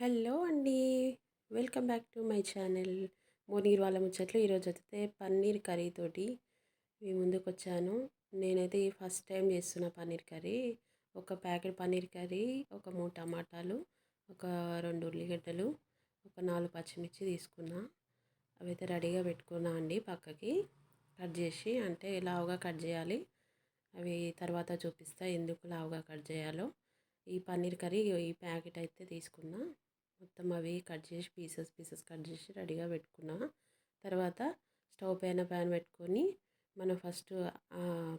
Hello అండి. Welcome back to my channel Monir వాళ్ళ ముచ్చట్లు. ఈరోజు అయితే పన్నీర్ కర్రీ తోటి మీ ముందుకు వచ్చాను. నేనైతే ఈ ఫస్ట్ టైం చేస్తున్న పన్నీర్ కర్రీ. ఒక ప్యాకెట్ పన్నీర్ కర్రీ ఒక మూడు టమాటాలు ఒక రెండు ఉల్లిగడ్డలు ఒక నాలుగు పచ్చిమిర్చి తీసుకున్నా. అవి అయితే రెడీగా పెట్టుకున్నా అండి పక్కకి. కట్ చేసి అంటే లావుగా కట్ చేయాలి. అవి తర్వాత చూపిస్తా ఎందుకు లావుగా కట్ చేయాలో. ఈ పన్నీర్ కర్రీ ఈ ప్యాకెట్ అయితే తీసుకున్నా. మొత్తం అవి కట్ చేసి పీసెస్ పీసెస్ కట్ చేసి రెడీగా పెట్టుకున్నా. తర్వాత స్టవ్ పైన ప్యాన్ పెట్టుకొని మనం ఫస్ట్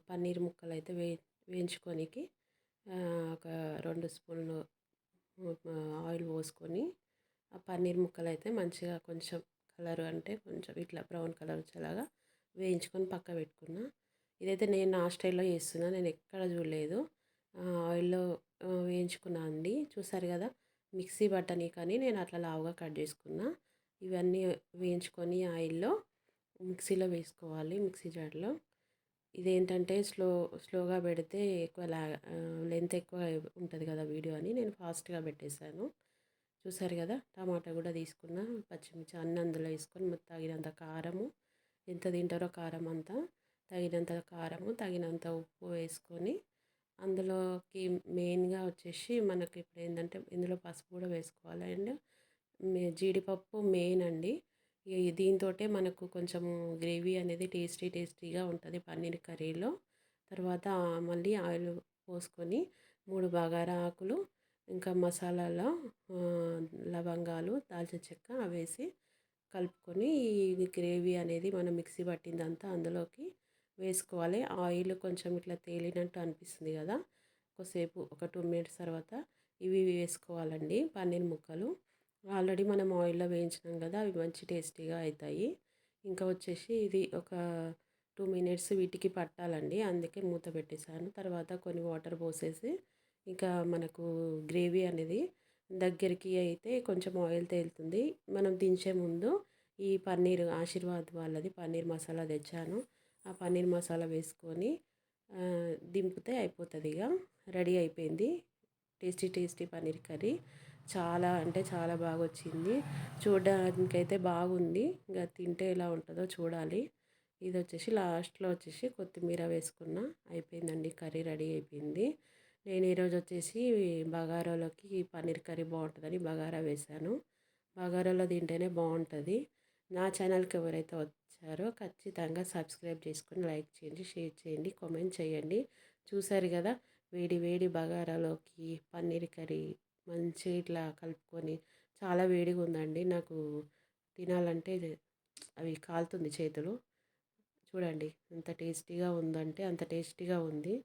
పన్నీర్ ముక్కలు అయితే వే వేయించుకోనికి ఒక రెండు స్పూన్లు ఆయిల్ పోసుకొని ఆ పన్నీర్ ముక్కలు అయితే మంచిగా కొంచెం కలర్ అంటే కొంచెం ఇట్లా బ్రౌన్ కలర్ వచ్చేలాగా వేయించుకొని పక్క పెట్టుకున్నా. ఇదైతే నేను నా స్టైల్లో చేస్తున్నా నేను ఎక్కడ చూడలేదు. ఆయిల్లో వేయించుకున్నా అండి. చూసారు కదా! మిక్సీ బట్టని కానీ నేను అట్లా లావుగా కట్ చేసుకున్నా. ఇవన్నీ వేయించుకొని ఆయిల్లో మిక్సీలో వేసుకోవాలి మిక్సీ జార్లో. ఇదేంటంటే స్లో స్లోగా పెడితే ఎక్కువ లా లెంత్ ఎక్కువ ఉంటుంది కదా వీడియో అని నేను ఫాస్ట్గా పెట్టేశాను. చూసారు కదా! టమాటా కూడా తీసుకున్న పచ్చిమిర్చి అన్ని అందులో వేసుకొని తగినంత కారము. ఎంత తింటారో కారం అంతా తగినంత కారము తగినంత ఉప్పు వేసుకొని అందులోకి మెయిన్గా వచ్చేసి మనకి ఇప్పుడు ఏంటంటే ఇందులో పసుపు కూడా వేసుకోవాలి. అండ్ జీడిపప్పు మెయిన్ అండి. దీంతో మనకు కొంచెము గ్రేవీ అనేది టేస్టీ టేస్టీగా ఉంటుంది పన్నీర్ కర్రీలో. తర్వాత మళ్ళీ ఆయిల్ పోసుకొని మూడు బగారా ఆకులు ఇంకా మసాలాలో లవంగాలు దాల్చిన చెక్క అవేసి కలుపుకొని ఈ గ్రేవీ అనేది మనం మిక్సీ పట్టిందంతా అందులోకి వేసుకోవాలి. ఆయిల్ కొంచెం ఇట్లా తేలినట్టు అనిపిస్తుంది కదా. కొద్దిసేపు ఒక టూ మినిట్స్ తర్వాత ఇవి వేసుకోవాలండి పన్నీర్ ముక్కలు. ఆల్రెడీ మనం ఆయిల్లో వేయించినాం కదా అవి మంచి టేస్టీగా అవుతాయి ఇంకా వచ్చేసి ఇది ఒక టూ మినిట్స్ వీటికి పట్టాలండి. అందుకే మూత పెట్టేశాను. తర్వాత కొన్ని వాటర్ పోసేసి ఇంకా మనకు గ్రేవీ అనేది దగ్గరికి అయితే కొంచెం ఆయిల్ తేలుతుంది. మనం దించే ముందు ఈ పన్నీర్ ఆశీర్వాద్ వాళ్ళది పన్నీర్ మసాలా తెచ్చాను. ఆ పన్నీర్ మసాలా వేసుకొని దింపితే అయిపోతుంది ఇక రెడీ అయిపోయింది. Tasty tasty paneer curry. చాలా అంటే చాలా బాగా వచ్చింది చూడడానికైతే బాగుంది. ఇంకా తింటే ఎలా ఉంటుందో చూడాలి. ఇది వచ్చేసి లాస్ట్లో వచ్చేసి కొత్తిమీర వేసుకున్న అయిపోయిందండి. కర్రీ రెడీ అయిపోయింది. నేను ఈరోజు వచ్చేసి బగారాలోకి పన్నీర్ కర్రీ బాగుంటుందని బగారా వేశాను. బగారాలో తింటేనే బాగుంటుంది. నా ఛానల్కి ఎవరైతే నచ్చారో ఖచ్చితంగా సబ్స్క్రైబ్ చేసుకొని లైక్ చేయండి షేర్ చేయండి కామెంట్ చేయండి. చూసారు కదా వేడి వేడి బగారాలోకి పన్నీర్ కర్రీ మంచి ఇట్లా కలుపుకొని చాలా వేడిగా ఉందండి. నాకు తినాలంటే అవి కాలుతుంది చేతులు. చూడండి ఎంత టేస్టీగా ఉందంటే అంత టేస్టీగా ఉంది.